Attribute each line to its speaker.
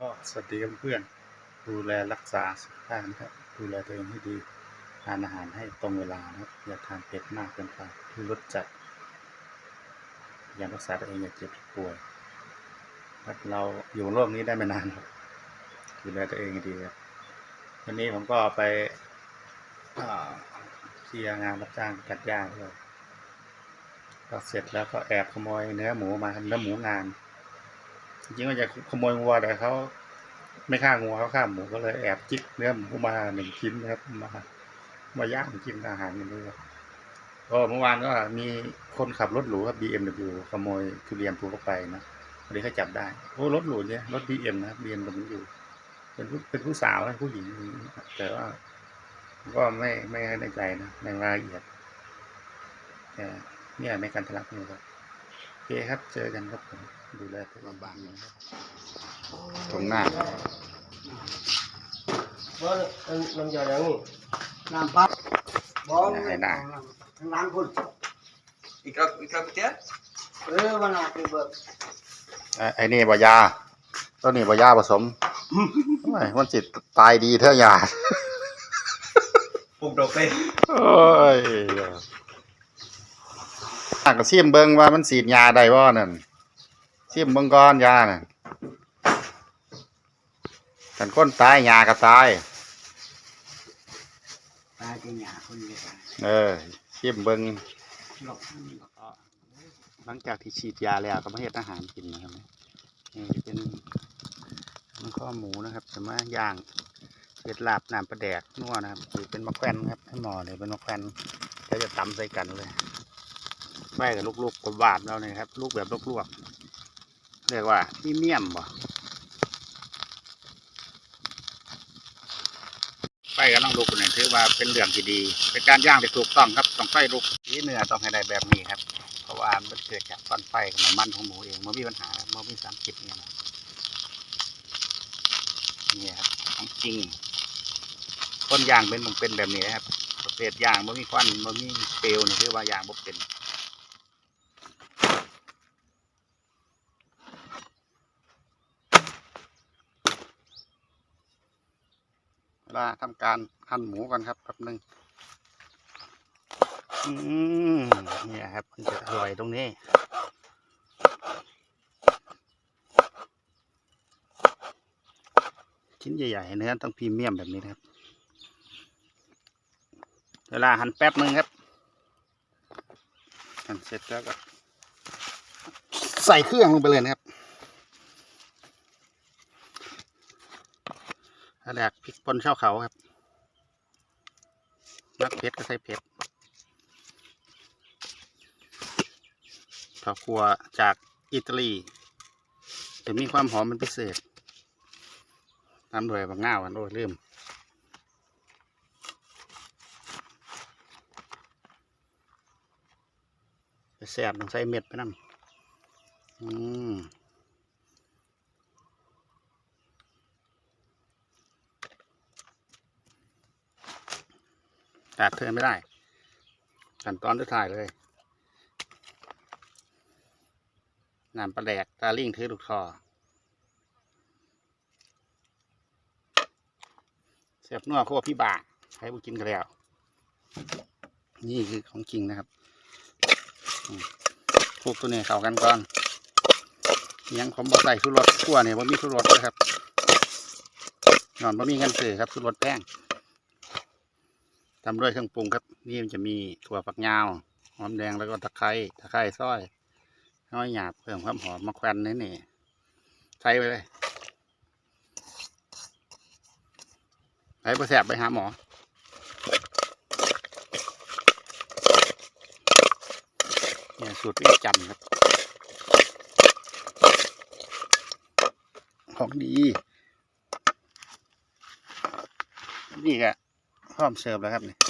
Speaker 1: ดีครับเพื่อนดูแลรักษาสุขภาพนะครับ ดูแลตัวเองให้ดี ทานอาหารให้ตรงเวลานะครับ อย่าทานเผ็ดมากเกินไปคือรสจัด อย่ารักษาตัวเองอย่าเจ็บป่วยครับเราอยู่โลกนี้ได้ไม่นานครับดูแลตัวเองให้ดีครับวันนี้ผมก็ไปเคลียร์งานรับจ้างตัดหญ้าด้วยก็เสร็จแล้วก็แอบขโมยเนื้อหมูมาเนื้อหมูงาน จริงๆว่าจะขโมยวัวแต่เขาไม่ฆ่างัวเขาฆ่าหมูก็เลยแอบจิกเนื้อหมูมาหนึ่งชิ้นนะครับมามาย่างกินอาหารกันด้วยก็เมื่อวานก็มีคนขับรถหรูครับ BMW ขโมยทุเรียนภูเขาไปนะวันนี้เขาจับได้โอ้รถหรูเนี่ยรถ BM นะ BMW เป็นผู้เป็นผู้สาวนะผู้หญิงแต่ว่าก็ไม่ไม่ในใจนะในรายละเอียดแต่เนี่ยในการทะลักนี่ครับโอเคครับเจอกันครับผม ดูแลตัวเองบ้างนะครับตรงหน้า
Speaker 2: บ่น้ำยาอย่างนี้
Speaker 3: น้ำปั๊บบ่
Speaker 1: ไหนน่ะ
Speaker 3: ทางร้านคุณ
Speaker 2: อีกครับอีกครับเจ๊
Speaker 3: เออวันน่ะไปเบิก
Speaker 1: ไอ้ไอ้นี่บยาตัวนี้บยาผสมทำไมมันจิตตายดีเท่ายา
Speaker 2: ปลูกดอกไป
Speaker 1: โอ้ยอะก็ซิมเบิ่งว่ามันสีดยาได้บ่นั่น ซิมเบิ่งก่อนยาน่ะคันคนตายยาก็ตาย
Speaker 3: ตายจะหยาคนเดียวกัน
Speaker 1: เออซิมเบิ่ง
Speaker 3: หลบ
Speaker 1: หลังจากที่ฉีดยาแล้วก็มาเฮ็ดอาหารกินนะครับนี่เป็นมันข้อหมูนะครับจะมาย่างเฮ็ดลาบน้ำปลาแดกนัวนะครับหรือเป็นมะแขวนครับให้หมอเลยเป็นมะแขวนแล้วจะตำใส่กันเลยไฟกับลูกๆกบาดเราเนี่ยครับ ลูกแบบลวกๆ เรียกว่าพรีเมียมบ่ไฟกับน้องลูกเนี่ยถือว่าเป็นเรื่องที่ดี เป็นการย่างที่ถูกต้องครับต้องไฟลุกสีเนื้อต้องให้ได้แบบนี้ครับ เพราะว่ามันเกิดจากฟันไฟกันมันของหมูเองมันมีปัญหามันมีสารพิษเนี่ยนะนี่ครับของจริงต้นยางเป็นต้องเป็นแบบนี้นะครับประเภทยางมันมีควันมันมีเปลวนี่คือว่ายางบ่เป็น เวลาทำการหั่นหมูกันครับแป๊บหนึงอืมเนี่ยครับมันจะอร่อยตรงนี้ชิ้นใหญ่ๆเนื้อต้องพรีเมียมแบบนี้นะครับ เวลาหั่นแป๊บนึงครับหั่นเสร็จแล้วก็ใส่เครื่องลงไปเลยนะครับ อันแรกพริกป่นเช่าเขาครับนักเผ็ดก็ใส่เผ็ดข้าวครัวจากอิตาลีจะมีความหอมเป็นพิเศษตามด้วยบางง่าวันโอ้ยลืมแซ่บต้องใส่เม็ดไปนั่นอืม แตัดเทินไม่ได้ขั้นตอนสุดท้ายเลยน้ำปลาแดกตาลิ่งถือลูกคอเสียบนัวโคพี่บาให้บุกินกันแล้ว นี่คือของจริงนะครับอืมคลุกตัวนี้เข้ากันก่อนยังผมบอกใส่สุรสขั้วเนี่ยว่ามีสุรสนะครับนอนว่ามีเงินซื้อครับสุรสแป้ง ทำด้วยเครื่องปรุงครับ นี่มันจะมีถั่วฝักยาวหอมแดงแล้วก็ตะไคร้ตะไคร้ซอยน้อยหยาบเพิ่มความหอมมาแควนนี่นี่ใส่ไปเลยไปประแสบไปหาหมอเนี่ยสูตรวิจันครับ ของดี นี่ก็ พร้อมเสิร์ฟแล้วครับนี่